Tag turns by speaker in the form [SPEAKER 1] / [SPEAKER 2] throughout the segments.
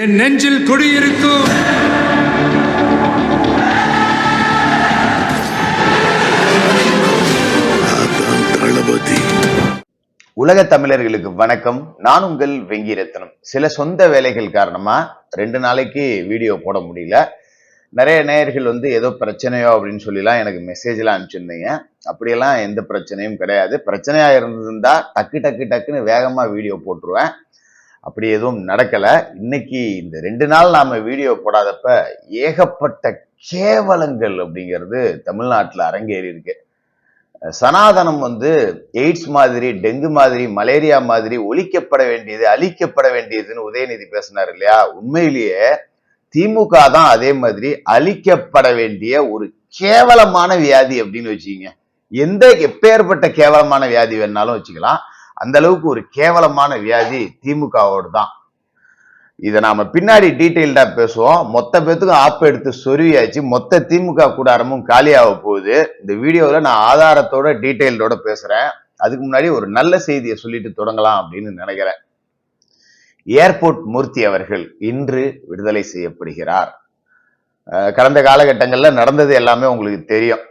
[SPEAKER 1] என் நெஞ்சில் குடியிருக்கும்
[SPEAKER 2] உலக தமிழர்களுக்கு வணக்கம். நான் உங்கள் வெங்கிரத்னம் சில சொந்த வேலைகள் காரணமா ரெண்டு நாளைக்கு வீடியோ போட முடியல. நிறைய நேயர்கள் வந்து ஏதோ பிரச்சனையோ அப்படின்னு சொல்லிலாம் எனக்கு மெசேஜ்லாம் அனுப்பிச்சிருந்தீங்க. அப்படியெல்லாம் எந்த பிரச்சனையும் கிடையாது. பிரச்சனையா இருந்திருந்தா டக்கு டக்கு டக்குன்னு வேகமா வீடியோ போட்டுருவேன். அப்படி எதுவும் நடக்கல. இன்னைக்கு இந்த ரெண்டு நாள் நாம வீடியோ போடாதப்ப ஏகப்பட்ட கேவலங்கள் அப்படிங்கிறது தமிழ்நாட்டில் அரங்கேறி இருக்கு. சனாதனம் வந்து எய்ட்ஸ் மாதிரி டெங்கு மாதிரி மலேரியா மாதிரி ஒழிக்கப்பட வேண்டியது அழிக்கப்பட வேண்டியதுன்னு உதயநிதி பேசினார் இல்லையா? உண்மையிலேயே திமுக தான் அதே மாதிரி அழிக்கப்பட வேண்டிய ஒரு கேவலமான வியாதி அப்படின்னு வச்சுக்கோங்க. எந்த எப்பேற்பட்ட கேவலமான வியாதி வேணாலும் வச்சுக்கலாம். அந்த அளவுக்கு ஒரு கேவலமான வியாதி திமுகவோடு தான். இதை நாம பின்னாடி டீட்டெயில்டா பேசுவோம். மொத்த பேத்துக்கும் ஆப் எடுத்து சொருவியாச்சு மொத்த திமுக கூடாரமும் காலியாக போகுது. இந்த வீடியோவில் நான் ஆதாரத்தோட டீட்டெயில்டோட பேசுறேன். அதுக்கு முன்னாடி ஒரு நல்ல செய்தியை சொல்லிட்டு தொடங்கலாம் அப்படின்னு நினைக்கிறேன். ஏர்போர்ட் மூர்த்தி அவர்கள் இன்று விடுதலை செய்யப்படுகிறார். கடந்த காலகட்டங்களில் நடந்தது எல்லாமே உங்களுக்கு தெரியும்.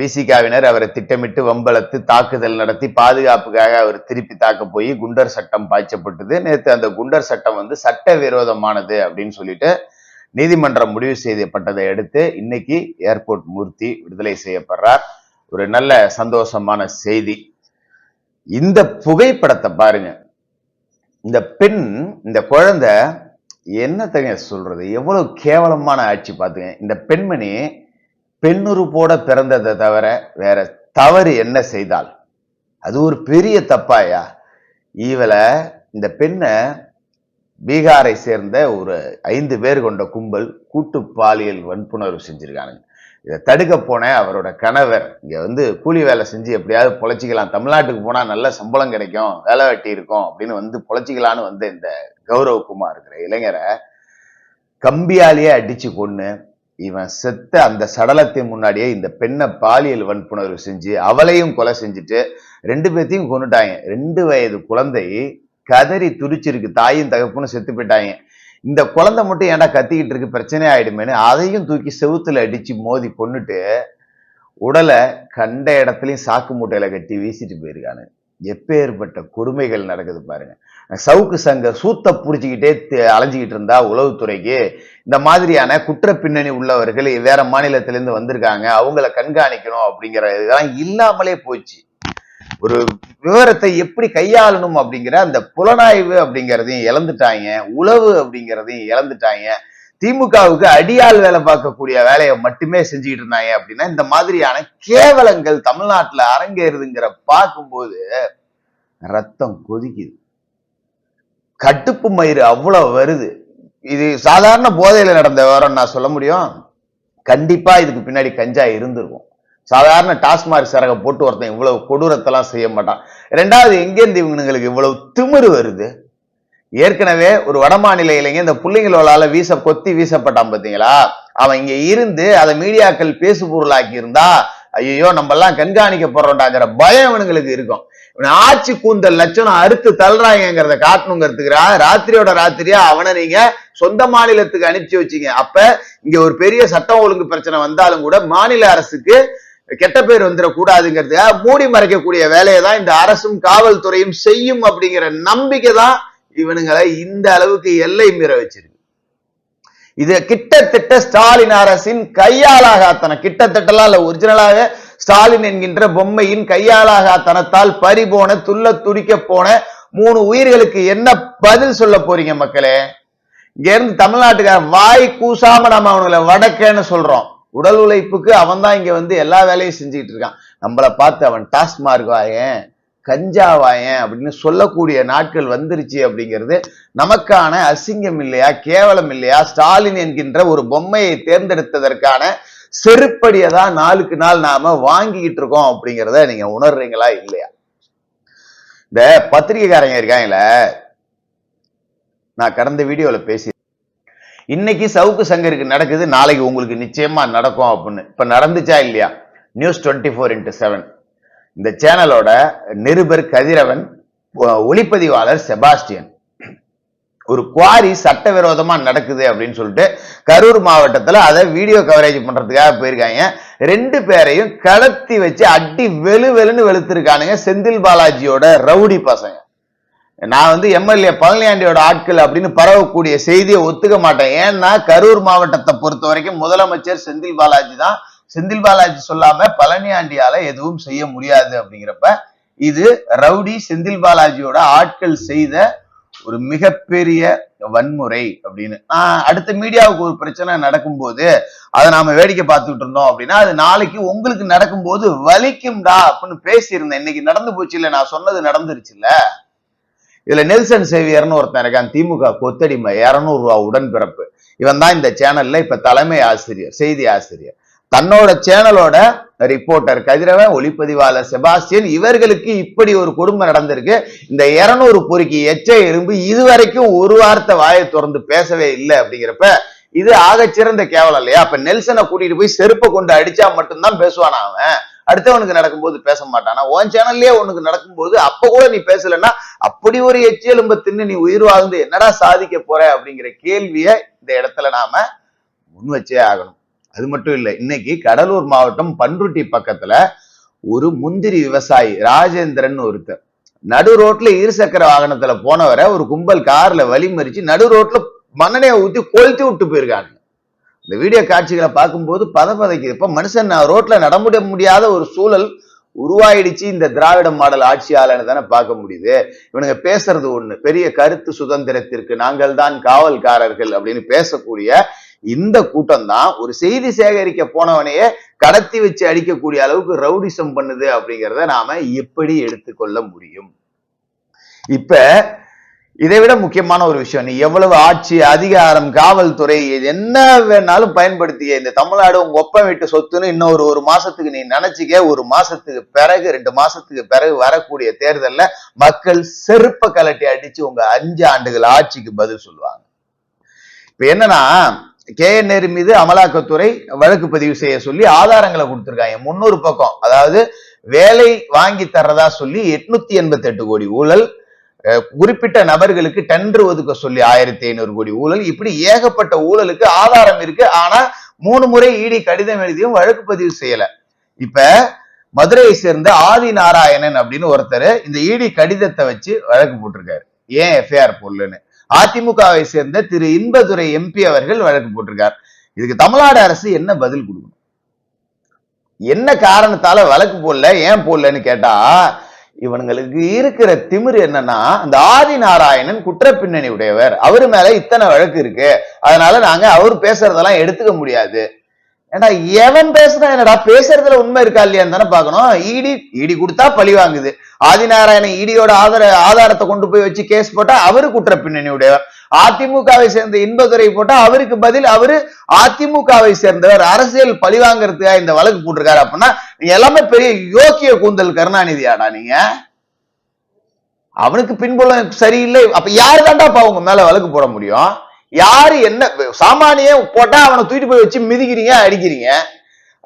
[SPEAKER 2] விசிகாவினர் அவரை திட்டமிட்டு வம்பளத்து தாக்குதல் நடத்தி பாதுகாப்புக்காக அவர் திருப்பி தாக்க போய் குண்டர் சட்டம் பாய்ச்சப்பட்டது. நேற்று அந்த குண்டர் சட்டம் வந்து சட்ட விரோதமானது அப்படின்னு சொல்லிட்டு நீதிமன்றம் முடிவு செய்யப்பட்டதை அடுத்து இன்னைக்கு ஏர்போர்ட் மூர்த்தி விடுதலை செய்யப்படுறார். ஒரு நல்ல சந்தோஷமான செய்தி. இந்த புகைப்படத்தை பாருங்க. இந்த பெண் இந்த குழந்தை என்னத்தங்க சொல்றது? எவ்வளவு கேவலமான ஆட்சி பாத்துங்க இந்த பெண்மணி பெண்ணுறுப்போட பிறந்ததை தவிர வேற தவறு என்ன செய்தால்? அது ஒரு பெரிய தப்பாயா இவளை இந்த பெண்ணை பீகாரை சேர்ந்த ஒரு ஐந்து பேர் கொண்ட கும்பல் கூட்டு பாலியல் வன்புணர்வு செஞ்சிருக்கானுங்க. இதை தடுக்க போன அவரோட கணவர் இங்கே வந்து கூலி வேலை செஞ்சு எப்படியாவது பொழைச்சிக்கலாம். தமிழ்நாட்டுக்கு போனால் நல்ல சம்பளம் கிடைக்கும் வேலை வெட்டி இருக்கும் அப்படின்னு வந்து பொழைச்சிக்கலான்னு வந்த இந்த கௌரவகுமார் இருக்கிற இளைஞரை கம்பியாலேயே அடித்து கொண்டு இவன் செத்த அந்த சடலத்தின் முன்னாடியே இந்த பெண்ணை பாலியல் வன்புணர்வு செஞ்சு அவளையும் கொலை செஞ்சுட்டு ரெண்டு பேர்த்தையும் கொண்டுட்டாங்க ரெண்டு வயது குழந்தை கதறி துடிச்சிருக்கு தாயும் தகப்புன்னு செத்து போயிட்டாங்க. இந்த குழந்தை மட்டும் ஏன்டா கத்திக்கிட்டு இருக்கு? பிரச்சனை ஆயிடுமேனு அதையும் தூக்கி செவுத்துல அடிச்சு மோதி கொன்னுட்டு உடலை கண்ட இடத்துலையும் சாக்கு மூட்டையில கட்டி வீசிட்டு போயிருக்கானு. எப்பேற்பட்ட கொடுமைகள் நடக்குது பாருங்க. சவுக்கு சங்க சூத்த புடிச்சுக்கிட்டே அலைஞ்சிக்கிட்டு இருந்தா உளவுத்துறைக்கு இந்த மாதிரியான குற்ற பின்னணி உள்ளவர்கள் வேற மாநிலத்திலேருந்து வந்திருக்காங்க. அவங்கள கண்காணிக்கணும் அப்படிங்கிற இதெல்லாம் இல்லாமலே போச்சு. ஒரு விவரத்தை எப்படி கையாளணும் அப்படிங்கிற அந்த புலனாய்வு அப்படிங்கிறதையும் இழந்துட்டாங்க. உளவு அப்படிங்கிறதையும் இழந்துட்டாங்க. திமுகவுக்கு அடியால் வேலை பார்க்கக்கூடிய வேலையை மட்டுமே செஞ்சுக்கிட்டு இருந்தாங்க அப்படின்னா இந்த மாதிரியான கேவலங்கள் தமிழ்நாட்டுல அரங்கேறுதுங்கிற பார்க்கும்போது ரத்தம் கொதிக்குது. கட்டுப்பு மயிறு அவ்வளவு வருது. இது சாதாரண போதையில நடந்த விவரம் நான் சொல்ல முடியும். கண்டிப்பா இதுக்கு பின்னாடி கஞ்சா இருந்திருக்கும். சாதாரண டாஸ்மாக் சரகை போட்டு ஒருத்தன் இவ்வளவு கொடூரத்தெல்லாம் செய்ய மாட்டான். ரெண்டாவது எங்கேருந்து இவங்களுக்கு இவ்வளவு திமிரு வருது? ஏற்கனவே ஒரு வடமாநில இளைஞர் இந்த புள்ளைங்களோளால வீச கொத்தி வீசப்பட்டான் பார்த்தீங்களா? அவன் இங்க இருந்து அதை மீடியாக்கள் பேசு பொருளாக்கி இருந்தா ஐயோ நம்ம எல்லாம் கண்காணிக்கப்படுறோம்டாங்கிற பயம் இவனுங்களுக்கு இருக்கும். ஆட்சி கூந்தல் லட்சணம் அறுத்து தள்ளுறாங்கிறத காட்டணுங்கிறதுக்கு ராத்திரியோட ராத்திரியா அவனை நீங்க சொந்த மாநிலத்துக்கு அனுப்பிச்சு வச்சீங்க. அப்ப இங்க ஒரு பெரிய சட்டம் ஒழுங்கு பிரச்சனை வந்தாலும் கூட மாநில அரசுக்கு கெட்ட பேர் வந்துடக்கூடாதுங்கிறதுக்காக மூடி மறைக்கக்கூடிய வேலையை தான் இந்த அரசும் காவல்துறையும் செய்யும் அப்படிங்கிற நம்பிக்கை தான் இவனுங்களை இந்த அளவுக்கு எல்லை மீற வச்சிருக்கு. இது கிட்டத்தட்ட ஸ்டாலின் அரசின் கையாலாகாத்தனம் கிட்டத்தட்டலாம் இல்ல ஒரிஜினலாக ஸ்டாலின் என்கின்ற பொம்மையின் கையாலாகாத்தனத்தால் பறிபோன துள்ள துடிக்க போன மூணு உயிர்களுக்கு என்ன பதில் சொல்ல போறீங்க மக்களே? இங்க இருந்து தமிழ்நாட்டுக்கார வாய் கூசாம நம்ம அவனுங்களை வடக்கேன்னு சொல்றோம். உடல் உழைப்புக்கு அவன் தான் இங்க வந்து எல்லா வேலையும் செஞ்சுக்கிட்டு இருக்கான். நம்மளை பார்த்து அவன் டாஸ்மார்க் வாயன். கஞ்சாவாயன் அப்படின்னு சொல்லக்கூடிய நாட்கள் வந்துருச்சு அப்படிங்கிறது நமக்கான அசிங்கம் இல்லையா கேவலம் இல்லையா? ஸ்டாலின் என்கின்ற ஒரு பொம்மையை தேர்ந்தெடுத்ததற்கான செருப்படியை தான் நாளுக்கு நாள் நாம வாங்கிக்கிட்டு இருக்கோம் அப்படிங்கிறத நீங்க உணர்றீங்களா இல்லையா? இந்த பத்திரிகைக்காரங்க இருக்காங்களே நான் கடந்த வீடியோல பேசி இன்னைக்கு சவுக்கு சங்கருக்கு நடக்குது நாளைக்கு உங்களுக்கு நிச்சயமா நடக்கும் அப்படின்னு. இப்ப நடந்துச்சா இல்லையா? News twenty four into seven இந்த சேனலோட நிருபர் கதிரவன் ஒளிப்பதிவாளர் செபாஸ்டியன். ஒரு குவாரி சட்டவிரோதமா நடக்குது அப்படின்னு சொல்லிட்டு கரூர் மாவட்டத்தில் அதை வீடியோ கவரேஜ் பண்றதுக்காக போயிருக்காங்க. ரெண்டு பேரையும் கடத்தி வச்சு அடி வெளு வெளுன்னு வெளுத்திருக்கானுங்க செந்தில் பாலாஜியோட ரவுடி பசங்க. நான் வந்து எம்எல்ஏ பழனியாண்டியோட ஆட்கள் அப்படின்னு பரவக்கூடிய செய்தியை ஒத்துக்க மாட்டேன். ஏன்னா கரூர் மாவட்டத்தை பொறுத்த வரைக்கும் முதலமைச்சர் செந்தில் பாலாஜி தான் செந்தில் பாலாஜி சொல்லாம பழனியாண்டியால எதுவும் செய்ய முடியாது அப்படிங்கிறப்ப இது ரவுடி செந்தில் பாலாஜியோட ஆட்கள் செய்த ஒரு மிகப்பெரிய வன்முறை அப்படின்னு. ஆஹ் அடுத்த மீடியாவுக்கு ஒரு பிரச்சனை நடக்கும்போது அதை நாம வேடிக்கை பார்த்துட்டு இருந்தோம் அப்படின்னா அது நாளைக்கு உங்களுக்கு நடக்கும்போது வலிக்கும்டா அப்படின்னு பேசியிருந்தேன். இன்னைக்கு நடந்து போச்சு இல்ல நான் சொன்னது நடந்துருச்சுல்ல இதுல நெல்சன் சேவியர்னு ஒருத்தன் இருக்கான். திமுக கொத்தடிமை இருநூறு ரூபா உடன்பிறப்பு. இவன் தான் இந்த சேனல்ல இப்ப தலைமை ஆசிரியர் செய்தி ஆசிரியர். தன்னோட சேனலோட ரிப்போர்ட்டர் கதிரவன் ஒளிப்பதிவாளர் செபாஸ்டியன் இவர்களுக்கு இப்படி ஒரு குடும்பம் நடந்திருக்கு. இந்த இருநூறு பொறுக்கி எச்ச எறும்பு இதுவரைக்கும் ஒரு வார்த்தை வாயை திறந்து பேசவே இல்லை அப்படிங்கிறப்ப இது ஆகச்சிறந்த கேவலம் இல்லையா? அப்ப நெல்சனை கூட்டிட்டு போய் செருப்பை கொண்டு அடிச்சா மட்டும்தான் பேசுவானா அவன்? அடுத்தவனுக்கு நடக்கும்போது பேச மாட்டானா? உன் சேனல்லயே உனக்கு நடக்கும்போது அப்ப கூட நீ பேசலன்னா அப்படி ஒரு எச்சியலும்ப தின்னு நீ உயிர் வாழ்ந்து என்னடா சாதிக்க போற அப்படிங்கிற கேள்விய இந்த இடத்துல நாம முன் வச்சே ஆகணும். அது மட்டும் இல்லை இன்னைக்கு கடலூர் மாவட்டம் பன்ருட்டி பக்கத்துல ஒரு முந்திரி விவசாயி ராஜேந்திரன் ஒருத்தர். நடு ரோட்ல இருசக்கர வாகனத்துல போனவரை ஒரு கும்பல் கார்ல வழிமறிச்சு நடு ரோட்ல மண்ணனையை ஊத்தி கொளுத்தி விட்டு போயிருக்காங்க. இந்த வீடியோ காட்சிகளை பார்க்கும்போது பதப்பதைக்குது இப்ப மனுஷன் நான் ரோட்ல நடமுட முடியாத ஒரு சூழல் உருவாயிடுச்சு இந்த திராவிட மாடல் ஆட்சியாளன்னு தானே பார்க்க முடியுது. இவனுங்க பேசுறது ஒண்ணு பெரிய கருத்து சுதந்திரத்திற்கு நாங்கள் தான் காவல்காரர்கள் அப்படின்னு பேசக்கூடிய இந்த கூட்டம் தான் ஒரு செய்தி சேகரிக்க போனவனையே கடத்தி வச்சு அடிக்கக்கூடிய அளவுக்கு ரவுடிசம் பண்ணுது அப்படிங்கிறத நாம எப்படி எடுத்துக்கொள்ள முடியும்? இப்ப இதை விட முக்கியமான ஒரு விஷயம் நீ எவ்வளவு ஆட்சி அதிகாரம் காவல்துறை இது என்ன வேணாலும் பயன்படுத்திய இந்த தமிழ்நாடு உங்க ஒப்பம் வீட்டு சொத்துன்னு இன்னும் ஒரு ஒரு மாசத்துக்கு நீ நினைச்சுக்க ஒரு மாசத்துக்கு பிறகு ரெண்டு மாசத்துக்கு பிறகு வரக்கூடிய தேர்தல்ல மக்கள் செருப்ப கலட்டி அடிச்சு உங்க அஞ்சு ஆண்டுகள் ஆட்சிக்கு பதில் சொல்லுவாங்க. இப்ப என்னன்னா கே என் மீது அமலாக்கத்துறை வழக்கு பதிவு செய்ய சொல்லி ஆதாரங்களை கொடுத்திருக்காங்க. முன்னூறு பக்கம். அதாவது வேலை வாங்கி தர்றதா சொல்லி எட்நூத்தி எண்பத்தி எட்டு கோடி ஊழல். குறிப்பிட்ட நபர்களுக்கு டெண்டர் ஒதுக்க சொல்லி ஆயிரத்தி ஐநூறு கோடி ஊழல். இப்படி ஏகப்பட்ட ஊழலுக்கு ஆதாரம் இருக்கு. ஆனா மூணு முறை இடி கடிதம் எழுதியும் வழக்கு பதிவு செய்யல. இப்ப மதுரையை சேர்ந்த ஆதி நாராயணன் அப்படின்னு ஒருத்தர் இந்த இடி கடிதத்தை வச்சு வழக்கு போட்டிருக்காரு. ஏன் எஃப்ஐஆர் போடலன்னு. அதிமுகவை சேர்ந்த திரு இன்பதுரை எம்பி அவர்கள் வழக்கு போட்டிருக்கார். இதுக்கு தமிழ்நாடு அரசு என்ன பதில் கொடுக்கணும்? என்ன காரணத்தால வழக்கு போடல ஏன் போடலன்னு கேட்டா இவனுங்களுக்கு இருக்கிற திமிரு என்னன்னா இந்த ஆதி நாராயணன் குற்ற பின்னணி உடையவர். அவரு மேல இத்தனை வழக்கு இருக்கு. அதனால நாங்க அவர் பேசுறதெல்லாம் எடுத்துக்க முடியாது. ஏன்னா எவன் பேசுனா என்னடா பேசுறதுல உண்மை இருக்கா இல்லையான்னு தானே பார்க்கணும். இடி இடி கொடுத்தா பழி வாங்குது. ஆதிநாராயணன் இடியோட ஆதார ஆதாரத்தை கொண்டு போய் வச்சு கேஸ் போட்டா அவரு குற்ற பின்னணி உடையவர். அதிமுகவை சேர்ந்த இன்பதுரை போட்டா அவருக்கு பதில் அவரு அதிமுகவை சேர்ந்தவர். அரசியல் பழி வாங்குறதுக்காக இந்த வழக்கு போட்டிருக்காரு அப்படின்னா நீ எல்லாமே பெரிய யோக்கிய கூந்தல் கருணாநிதியாடா நீங்க. அவனுக்கு பின்புலம் சரியில்லை. அப்ப யாரு தாண்டாப்பா உங்க மேல வழக்கு போட முடியும்? யாரு என்ன சாமானிய போட்டா அவனை தூக்கிட்டு போய் வச்சு மிதிக்கிறீங்க அடிக்கிறீங்க.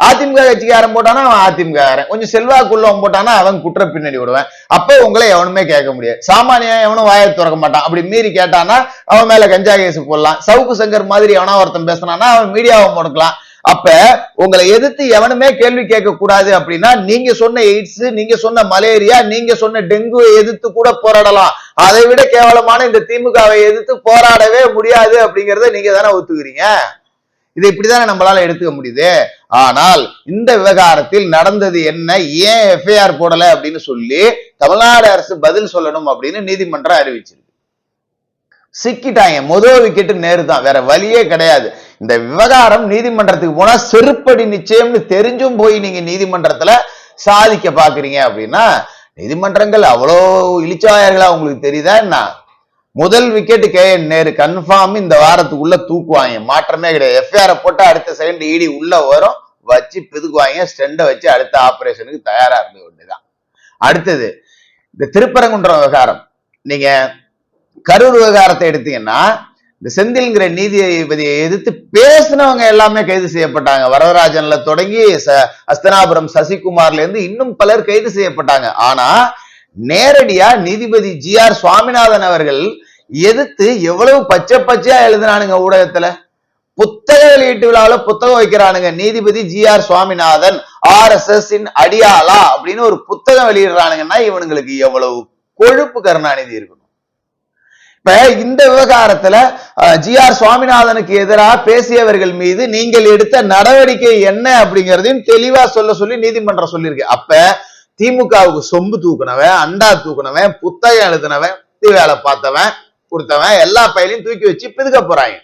[SPEAKER 2] அதிமுக கட்சிக்காரன் போட்டானா அவன் அதிமுககாரன் கொஞ்சம் செல்வாக்குள்ளவன் போட்டானா அவன் குற்ற பின்னணி விடுவேன் அப்ப உங்களை எவனுமே கேட்க முடியாது. சாமானியா எவனும் வாயை திறக்க மாட்டான். அப்படி மீறி கேட்டானா அவன் மேல கஞ்சா கேஸ் போடலாம். சவுக்கு சங்கர் மாதிரி எவனா ஒருத்தன் பேசினானா அவன் மீடியாவை முடக்கலாம். அப்ப உங்களை எதிர்த்து எவனுமே கேள்வி கேட்க கூடாது அப்படின்னா நீங்க சொன்ன எய்ட்ஸ் நீங்க சொன்ன மலேரியா நீங்க சொன்ன டெங்குவை எதிர்த்து கூட போராடலாம். அதை விட கேவலமான இந்த திமுகவை எதிர்த்து போராடவே முடியாது அப்படிங்கறத நீங்க தானே ஒத்துக்கிறீங்க? இதை இப்படிதானே நம்மளால எடுத்துக்க முடியுது? ஆனால் இந்த விவகாரத்தில் நடந்தது என்ன? ஏன் எஃப்ஐஆர் போடல அப்படின்னு சொல்லி தமிழ்நாடு அரசு பதில் சொல்லணும் அப்படின்னு நீதிமன்றம் அறிவிச்சிருக்கு. சிக்கிட்டாங்க. முதல் விக்கெட்டு நேரு தான் வேற வழியே கிடையாது. இந்த விவகாரம் நீதிமன்றத்துக்கு போனா செருப்படி நிச்சயம்னு தெரிஞ்சும் போய் நீங்க நீதிமன்றத்துல சாதிக்க பாக்குறீங்க அப்படின்னா நீதிமன்றங்கள் அவ்வளோ இழிச்சாயர்களா உங்களுக்கு தெரியுதா என்ன? முதல் wicket K N Nehru confirm இந்த வாரத்துக்குள்ள தூக்குவாங்க. மாற்றமே கிடையாது. எஃப்ஐஆர் போட்டு அடுத்த செகண்ட் இடி உள்ள வரும். வச்சு பிதுக்குவாங்க. ஸ்டெண்டை வச்சு அடுத்த ஆபரேஷனுக்கு தயாரா இருக்க வேண்டியதான் அடுத்தது இந்த திருப்பரங்குன்றம் விவகாரம். நீங்க கரூர் விவகாரத்தை எடுத்தீங்கன்னா இந்த செந்தில்ங்கிற நீதிபதியை எதிர்த்து பேசினவங்க எல்லாமே கைது செய்யப்பட்டாங்க. வரதராஜன்ல தொடங்கி ச- அஸ்தனாபுரம் சசிகுமார்ல இருந்து இன்னும் பலர் கைது செய்யப்பட்டாங்க. ஆனா நேரடியா நீதிபதி ஜி ஆர் சுவாமிநாதன் அவர்கள் எதிர்த்து எவ்வளவு பச்சை பச்சையா எழுதினானுங்க ஊடகத்துல? புத்தக வெளியீட்டு விழாவில் புத்தகம் வைக்கிறானுங்க நீதிபதி G R Swaminathan R S S இன் அடியாளா அப்படின்னு ஒரு புத்தகம் வெளியிடுறானுங்கன்னா இவனுங்களுக்கு எவ்வளவு கொழுப்பு கருணாநிதி இருக்கணும் இப்ப இந்த விவகாரத்துல ஜி ஆர் சுவாமிநாதனுக்கு எதிராக பேசியவர்கள் மீது நீங்கள் எடுத்த நடவடிக்கை என்ன அப்படிங்கறதையும் தெளிவா சொல்ல சொல்லி நீதிமன்றம் சொல்லியிருக்கு. அப்ப திமுகவுக்கு சொம்பு தூக்குனவன் அண்டா தூக்குனவன் புத்தகம் எழுதினவன் வேலை பார்த்தவன் கொடுத்தவன் எல்லா பயிலையும் தூக்கி வச்சு பிதுக்க போறாங்க.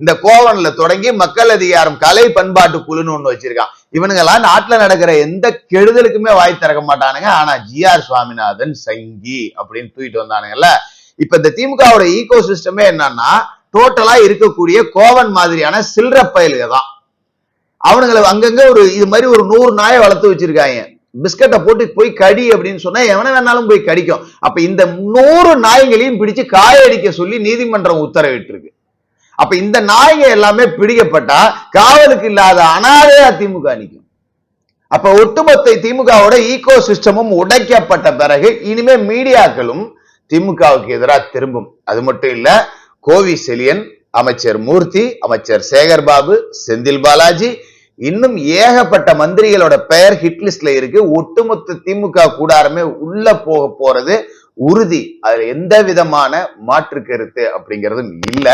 [SPEAKER 2] இந்த கோவன்ல தொடங்கி மக்கள் அதிகாரம் கலை பண்பாட்டு குழுன்னு ஒண்ணு வச்சிருக்கான். இவனுங்கெல்லாம் நாட்டுல நடக்கிற எந்த கெடுதலுக்குமே வாய் திறக்க மாட்டானுங்க. ஆனா ஜி ஆர் சுவாமிநாதன் சங்கி அப்படின்னு தூக்கிட்டு வந்தானுங்கல்ல. இப்ப இந்த திமுகவோட ஈகோ சிஸ்டமே என்னன்னா டோட்டலா இருக்கக்கூடிய கோவன் மாதிரியான சில்லற பயலுக தான். அவனுங்களை அங்கங்க ஒரு இது மாதிரி ஒரு நூறு நாயை வளர்த்து வச்சிருக்காங்க. பிஸ்கட்டை போட்டு போய் கடி அப்படின்னு சொன்னா எவனை வேணாலும் போய் கடிக்கும். அப்ப இந்த நூறு நாய்களையும் பிடிச்சு காயடிக்க சொல்லி நீதிமன்றம் உத்தரவிட்டிருக்கு. அப்ப இந்த நாய்ங்க எல்லாமே பிடிக்கப்பட்டா காவலுக்கு இல்லாத அனாதையா திமுக நிற்கும் அப்ப ஒட்டுமொத்த திமுகவோட ஈகோ சிஸ்டமும் உடைக்கப்பட்ட பிறகு இனிமே மீடியாக்களும் திமுகவுக்கு எதிராக திரும்பும். அது மட்டும் இல்ல கோவி செலியன் அமைச்சர் மூர்த்தி அமைச்சர் சேகர் பாபு செந்தில் பாலாஜி இன்னும் ஏகப்பட்ட மந்திரிகளோட பெயர் ஹிட்லிஸ்ட்ல இருக்கு. ஒட்டுமொத்த திமுக கூடாரமே உள்ள போக போறது உறுதி. அதுல எந்த விதமான மாற்று கருத்து அப்படிங்கிறதும் இல்ல.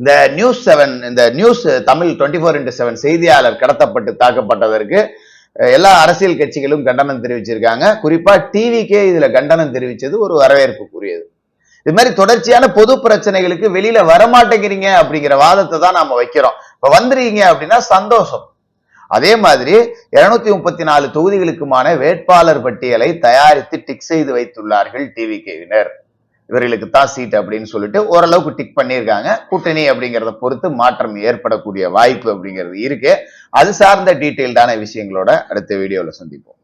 [SPEAKER 2] இந்த நியூஸ் செவன் இந்த news Tamil twenty four into seven செய்தியாளர் கடத்தப்பட்டு தாக்கப்பட்டதற்கு எல்லா அரசியல் கட்சிகளும் கண்டனம் தெரிவிச்சிருக்காங்க. குறிப்பா டிவிக்கே இதுல கண்டனம் தெரிவிச்சது ஒரு வரவேற்புக்குரியது. இது மாதிரி தொடர்ச்சியான பொது பிரச்சனைகளுக்கு வெளியில வரமாட்டேங்கிறீங்க அப்படிங்கிற வாதத்தை தான் நாம வைக்கிறோம். இப்ப வந்துருக்கீங்க அப்படின்னா சந்தோஷம். அதே மாதிரி இருநூத்தி முப்பத்தி நாலு தொகுதிகளுக்குமான வேட்பாளர் பட்டியலை தயாரித்து டிக் செய்து வைத்துள்ளார்கள் டிவிகேவினர் இவர்களுக்கு தான் சீட் அப்படின்னு சொல்லிட்டு ஓரளவுக்கு டிக் பண்ணியிருக்காங்க. கூட்டணி அப்படிங்கிறத பொறுத்து மாற்றம் ஏற்படக்கூடிய வாய்ப்பு அப்படிங்கிறது இருக்கு. அது சார்ந்த டீட்டெயில்டான விஷயங்களோட அடுத்த வீடியோவில் சந்திப்போம்.